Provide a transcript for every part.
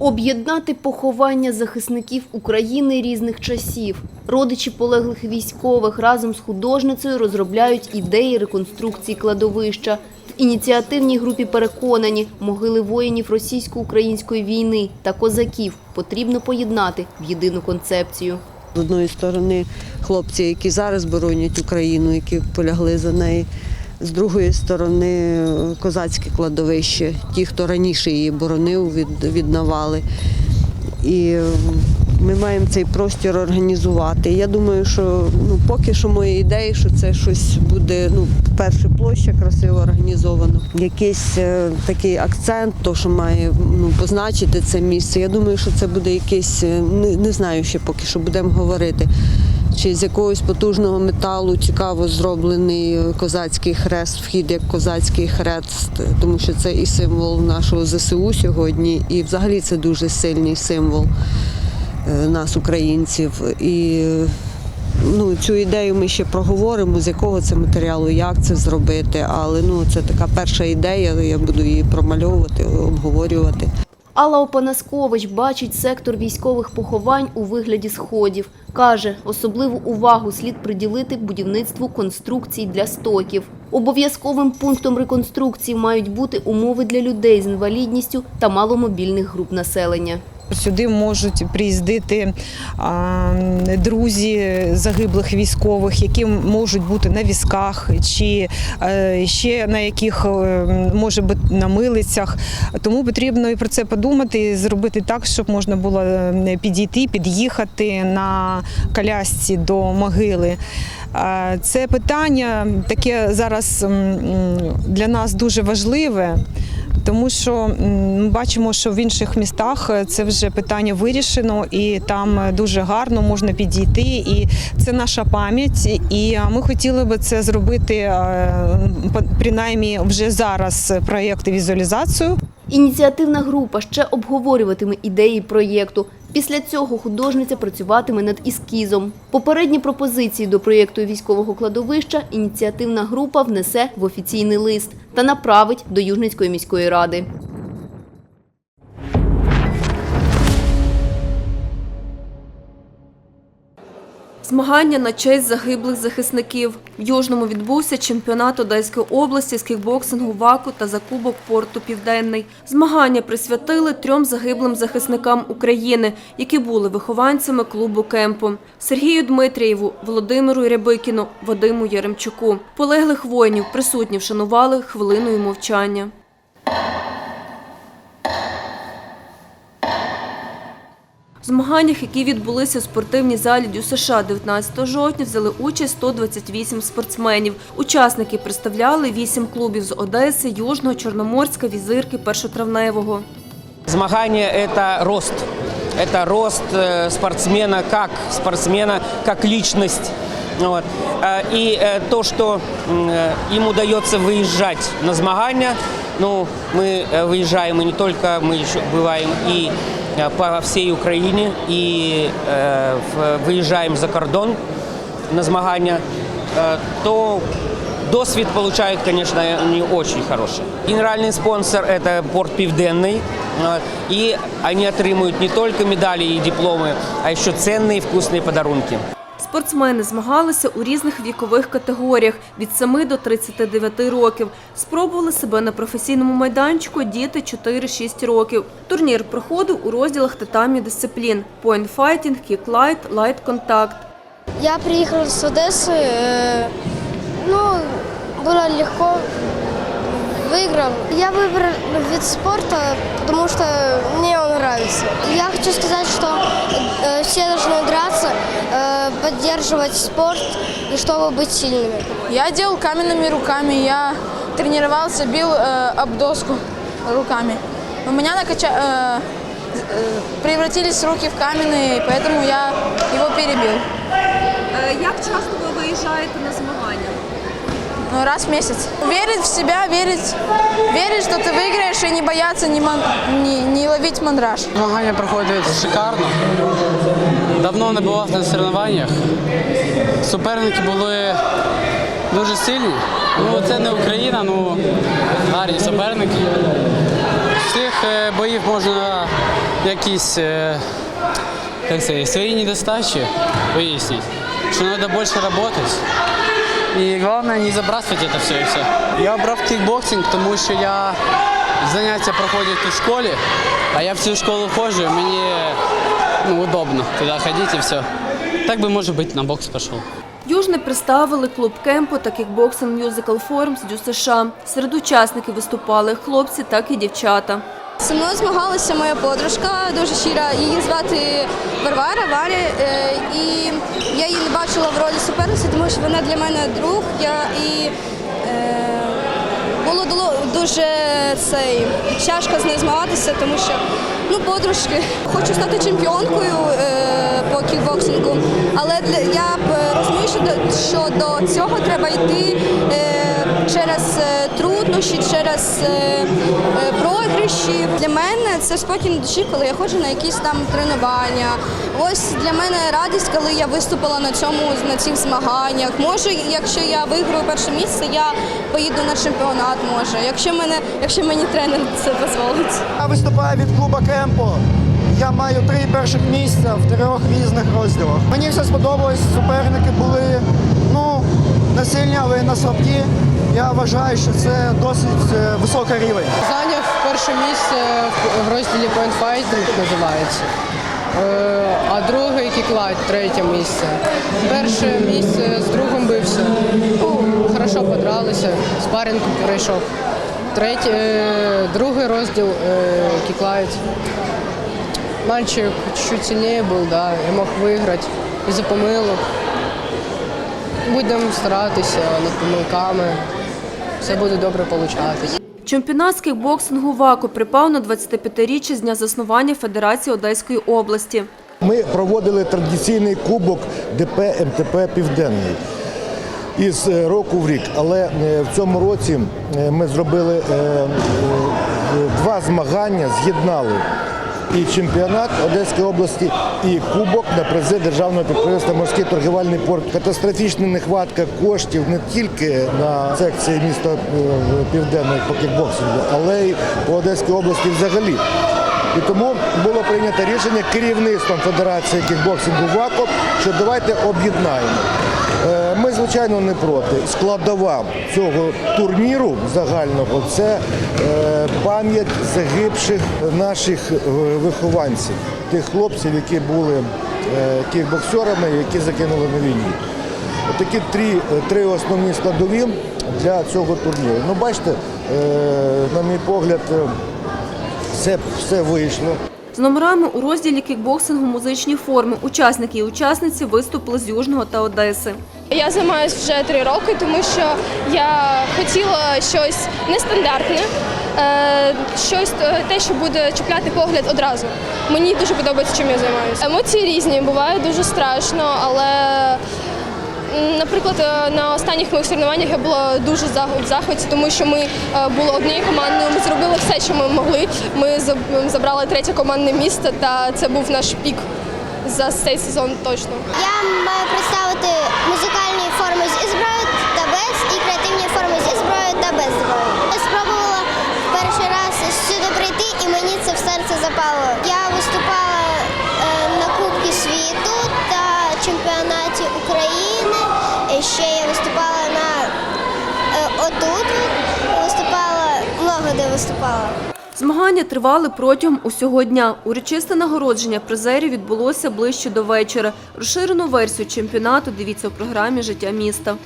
Об'єднати поховання захисників України різних часів. Родичі полеглих військових разом з художницею розробляють ідеї реконструкції кладовища. В ініціативній групі переконані, могили воїнів російсько-української війни та козаків потрібно поєднати в єдину концепцію. З одної сторони хлопці, які зараз боронять Україну, які полягли за неї. З другої сторони козацьке кладовище, ті, хто раніше її боронив від, від. І ми маємо цей простір організувати. Я думаю, що ну, поки що мої ідеї, що це щось буде, ну, перше, площа красиво організовано. Якийсь е, такий акцент, то, що має ну, позначити це місце. Я думаю, що це буде якийсь, е, не, не знаю ще поки що будемо говорити. Чи з якогось потужного металу цікаво зроблений козацький хрест, вхід як козацький хрест, тому що це і символ нашого ЗСУ сьогодні, і взагалі це дуже сильний символ е, нас, українців. І ну, цю ідею ми ще проговоримо, з якого це матеріалу, як це зробити. Але ну, це така перша ідея, я буду її промальовувати, обговорювати. Алла Опанаскович бачить сектор військових поховань у вигляді сходів. Каже, особливу увагу слід приділити будівництву конструкцій для стоків. Обов'язковим пунктом реконструкції мають бути умови для людей з інвалідністю та маломобільних груп населення. Сюди можуть приїздити друзі загиблих військових, які можуть бути на візках чи е, ще на яких е, може бути на милицях. Тому потрібно і про це подумати, і зробити так, щоб можна було е, підійти, під'їхати на колясці до могили. Це питання таке зараз для нас дуже важливе. Тому що ми бачимо, що в інших містах е, це вже питання вирішено, і там е, дуже гарно можна підійти. І це наша пам'ять. І ми хотіли би це зробити е, принаймні вже зараз проєкт і візуалізацію. Ініціативна група ще обговорюватиме ідеї проєкту. Після цього художниця працюватиме над ескізом. Попередні пропозиції до проєкту військового кладовища ініціативна група внесе в офіційний лист та направить до Южницької міської ради. Змагання на честь загиблих захисників. В Южному відбувся чемпіонат Одеської області з кікбоксингу ВАКу та Закубок порту Південний. Змагання присвятили трьом загиблим захисникам України, які були вихованцями клубу кемпу. Сергію Дмитрієву, Володимиру Рябикіну, Вадиму Яремчуку. Полеглих воїнів присутні вшанували хвилиною мовчання. В змаганнях, які відбулися в спортивній залі ДЮСШ 19 жовтня, взяли участь 128 спортсменів. Учасники представляли 8 клубів з Одеси, Южного, Чорноморська, Візирки, Першотравневого. Змагание – это рост. Это рост э, спортсмена как спортсмена, как личность. Вот. Э, И э, то, что м, э, им удается выезжать на змагания, ну, мы э, выезжаем и не только, мы еще бываем и э, по всей Украине, и э, в- выезжаем за кордон на змагания, э, то Досвід получают, конечно, не очень хороший. Генеральный спонсор – это порт Південний. Э, И они отримують не только медали и дипломы, а еще ценные вкусные подарунки. Спортсмени змагалися у різних вікових категоріях від 7 до 39 років. Спробували себе на професійному майданчику діти 4-6 років. Турнір проходив у розділах татамі дисциплін – поінтфайтінг, кіклайт, лайт-контакт. Я приехала с Одессы, э, ну, было легко, выиграл. Я выбрал вид спорта, потому что мне он нравится. Я хочу сказать, что э, все должны драться, э, поддерживать спорт и чтобы быть сильными. Я делал каменными руками, я тренировался, бил э, об доску руками. У меня накача... э, э, превратились руки в каменные, поэтому я его перебил. Як часто ви виїжджаєте на змагання? Ну, раз в месяц. Верить в себя, верить, верить, что ты выиграешь и не бояться, не, ман- не, не ловить мандраж. Змагання проходять шикарно. Давно не бував на соревнованнях. Суперники були дуже сильні. Ну, це не Україна, ну гарні суперники. З цих е, боїв можна якісь е, як це, свої недостачі вияснити, що треба більше працювати. І головне не забрасувати це все і все. Я обрав кікбоксинг, тому що я заняття проходять у школі, а я в цю школу ходжу, мені ну, удобно туди ходити і все. Так би, може бути, на бокс пішов. Южне представили клуб кемпу та кікбоксинг Musical Forms Дю США. Серед учасників виступали хлопці, так і дівчата. Зі мною змагалася моя подружка, дуже щира. Її звати Варвара Варя. е, І я її не бачила в ролі суперниці, тому що вона для мене друг. Я і е, було дуже цей тяжко з нею змагатися, тому що ну подружки. Хочу стати чемпіонкою е, по кікбоксингу, але для я б розумію, що до, цього треба йти через е, труднощі, через е, е, програші. Для мене це спокій душі, коли я ходжу на якісь там тренування. Ось для мене радість, коли я виступила на цьому на цих змаганнях. Може, якщо я виграю перше місце, я поїду на чемпіонат. Може, якщо мене, якщо мені тренер це дозволить. Я виступаю від клуба Кемпо. Я маю три перших місця в трьох різних розділах. Мені все сподобалось. Суперники були ну, не сильні, але не слабкі. Я вважаю, що це досить е, високий рівень. Зайняв перше місце в- розділі Point Fighting називається. Е, А другий кіклайт, третє місце. Перше місце з другом бився. Ну, хорошо подралися, спаринг пройшов. Третє, е, другий розділ кіклайт. Мальчик чуть сильнее был, да, я мог виграти із-за помилок. Будемо старатися над помилками. Все буде добре получатись. Чемпіонат з кікбоксингу ВАКу припав на 25-річчя з дня заснування Федерації Одеської області. Ми проводили традиційний кубок ДП МТП Південний із е, року в рік. Але е, в цьому році е, ми зробили два змагання, з'єднали і чемпіонат Одеської області, і кубок на призи державного підприємства Морський торгівельний порт. Катастрофічна нехватка коштів не тільки на секції міста е, Південної по кікбоксингу, але й по Одеській області взагалі. І тому було прийнято рішення керівництвом Федерації кікбоксингу ВАКО, що давайте об'єднаємо. Е, Ми, звичайно, не проти. Складова цього турніру загального це е, пам'ять загибших наших е, вихованців, тих хлопців, які були кікбоксерами, які загинули на війні. Такі три, три основні складові для цього турніру. Ну, бачите, на мій погляд, все, все вийшло. З номерами у розділі кікбоксингу музичні форми учасники і учасниці виступили з Южного та Одеси. Я займаюся вже три роки, тому що я хотіла щось нестандартне, е, щось е, те, що буде чіпляти погляд одразу. Мені дуже подобається, чим я займаюся. Емоції різні, буває дуже страшно, але. Наприклад, е, на останніх моїх соревнованнях я була дуже в захваті, тому що ми е, були однією командою. Ми зробили все, що ми могли. Ми забрали третє командне місце, та це був наш пік за цей сезон точно. Я маю представити музикальні форми зі зброєю та без і креативні форми зі зброєю та без зброї. Я спробувала перший раз сюди прийти і мені це в серце запало. Я виступала ще я виступала на е, отут. Виступала много де виступала. Змагання тривали протягом усього дня. Урочисте нагородження призерів відбулося ближче до вечора. Розширену версію чемпіонату дивіться у програмі Життя міста.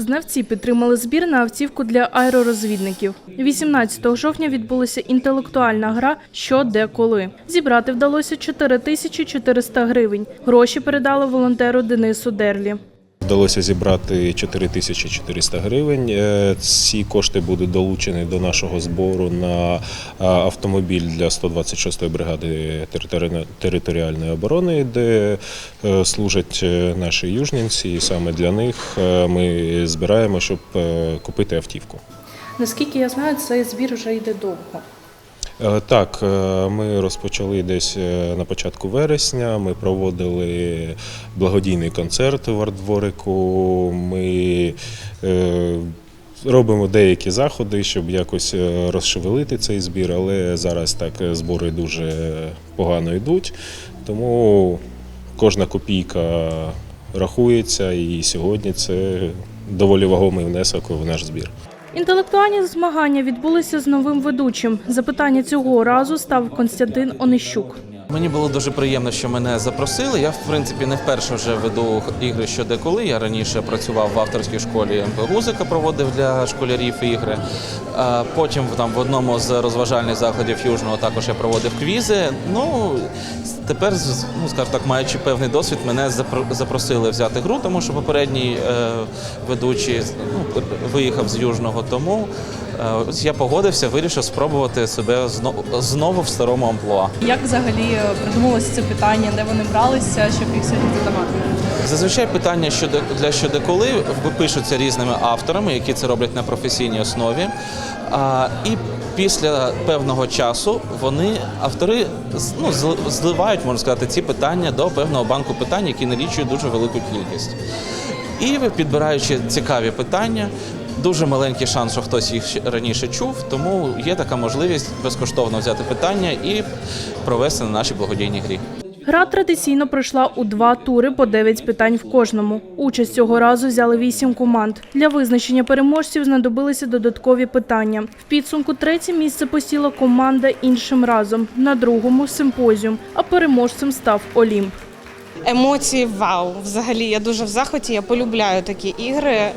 Знавці підтримали збір на автівку для аеророзвідників. 18 жовтня відбулася інтелектуальна гра Що, де, коли. Зібрати вдалося 4400 гривень. Гроші передали волонтеру Денису Дерлі. Вдалося зібрати 4400 гривень. Е, Ці кошти будуть долучені до нашого збору на е, автомобіль для 126-ї бригади територіальної- оборони, де е, служать наші южненці. І саме для них ми збираємо, щоб купити автівку. Наскільки я знаю, цей збір вже йде довго. Е, Так, е, ми розпочали десь е, на початку вересня. Ми проводили благодійний концерт в артдворику. Ми робимо деякі заходи, щоб якось розшевелити цей збір, але зараз так збори дуже погано йдуть. Тому кожна копійка рахується, і сьогодні це доволі вагомий внесок в наш збір. Інтелектуальні змагання відбулися з новим ведучим. Запитання цього разу став Константин Онищук. Мені було дуже приємно, що мене запросили. Я, в принципі, не вперше вже веду ігри що де. Я раніше працював в авторській школі МП Гузика, проводив для школярів ігри. Потім там в одному з розважальних закладів Южного також я проводив квізи. Ну тепер, ну скажімо так, маючи певний досвід, мене запро- запросили взяти гру, тому що попередній е, ведучий ну, виїхав з Южного. Тому е, ось я погодився, вирішив спробувати себе знову, знову в старому амплуа. Як взагалі е, придумалося це питання, де вони бралися, щоб їх сьогодні задавати? Зазвичай питання щодо для щодеколи пишуться різними авторами, які це роблять на професійній основі. І після певного часу вони автори ну, зливають, можна сказати, ці питання до певного банку питань, які налічують дуже велику кількість. І підбираючи цікаві питання, дуже маленький шанс, що хтось їх раніше чув, тому є така можливість безкоштовно взяти питання і провести на нашій благодійній грі. Гра традиційно пройшла у два тури по дев'ять питань в кожному. Участь цього разу взяли вісім команд. Для визначення переможців знадобилися додаткові питання. В підсумку третє місце посіла команда іншим разом, на другому симпозіум, а переможцем став Олімп. Емоції вау. Взагалі я дуже в захваті. Я полюбляю такі ігри. Е,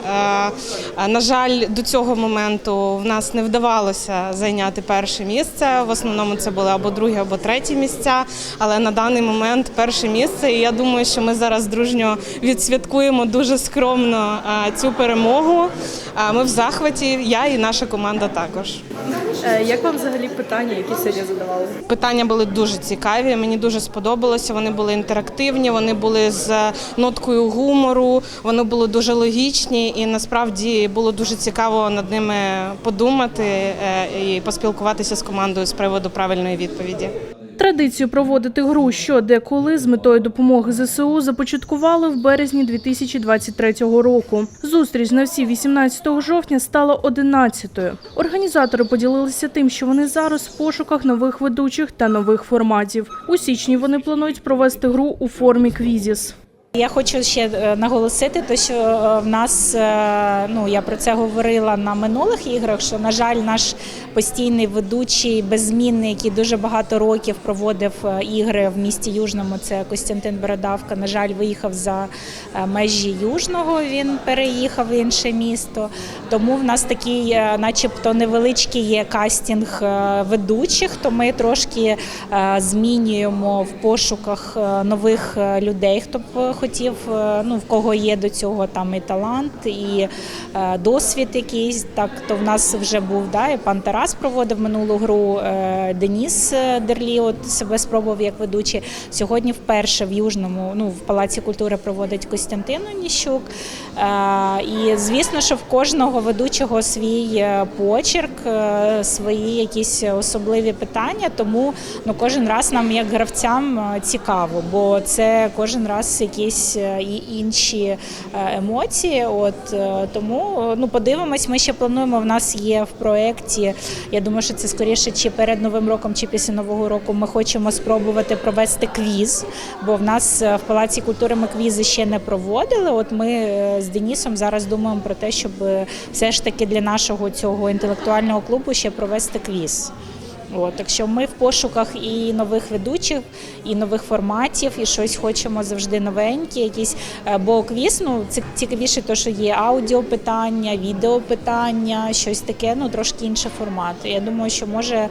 е, На жаль, до цього моменту в нас не вдавалося зайняти перше місце. В основному це були або другі, або треті місця. Але на даний момент перше місце. І я думаю, що ми зараз дружньо відсвяткуємо дуже скромно е, цю перемогу. Ми в захваті. Я і наша команда також. Як вам взагалі питання, які сьогодні задавали? Питання були дуже цікаві. Мені дуже сподобалося. Вони були інтерактивні, вони були з ноткою гумору, вони були дуже логічні, і насправді було дуже цікаво над ними подумати е, і поспілкуватися з командою з приводу правильної відповіді. Традицію проводити гру що де коли з метою допомоги ЗСУ започаткували в березні 2023 року. Зустріч на всі 18 жовтня стала 11-ю. Організатори поділилися тим, що вони зараз в пошуках нових ведучих та нових форматів. У січні вони планують провести гру у формі квізіс. Я хочу ще е, наголосити, те, що е, в нас е, ну я про це говорила на минулих іграх. Що на жаль, наш постійний ведучий беззмінний, який дуже багато років проводив ігри в місті Южному. Це Костянтин Бородавка. На жаль, виїхав за межі Южного. Він переїхав в інше місто. Тому в нас такий, начебто, невеличкий є кастинг ведучих. То ми трошки змінюємо в пошуках нових людей, хто б хотів, е, ну в кого є до цього там і талант, і е, досвід якийсь. Так то в нас вже був да, і пан Тарас проводив минулу гру. е, Деніс Дерлі от себе спробував як ведучий. Сьогодні вперше в Южному, ну в Палаці культури проводить Костянтин Оніщук. І звісно, що в кожного ведучого свій почерк, свої якісь особливі питання. Тому ну кожен раз нам, як гравцям, цікаво, бо це кожен раз якісь е, і інші е, емоції. От е, тому ну подивимось. Ми ще плануємо. В нас є в проєкті. Я думаю, що це скоріше чи перед новим роком, чи після нового року. Ми хочемо спробувати провести квіз, бо в нас в палаці культури ми квізи ще не проводили. От ми з Денісом зараз думаємо про те, щоб все ж таки для нашого цього інтелектуального клубу ще провести квіз. От, так що ми в пошуках і нових ведучих, і нових форматів, і щось хочемо завжди новеньке. Якісь е, бо квіз, ну це цікавіше, то що є аудіопитання, відеопитання, щось таке, ну трошки інший формат. Я думаю, що може е,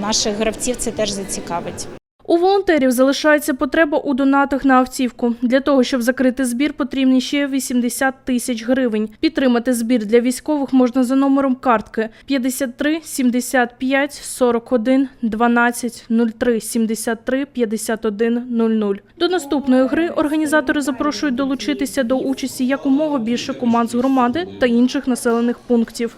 наших гравців це теж зацікавить. У волонтерів залишається потреба у донатах на автівку. Для того, щоб закрити збір, потрібні ще 80 тисяч гривень. Підтримати збір для військових можна за номером картки 53 75 41 12 03 73 51 00. До наступної гри організатори запрошують долучитися до участі якомога більше команд з громади та інших населених пунктів.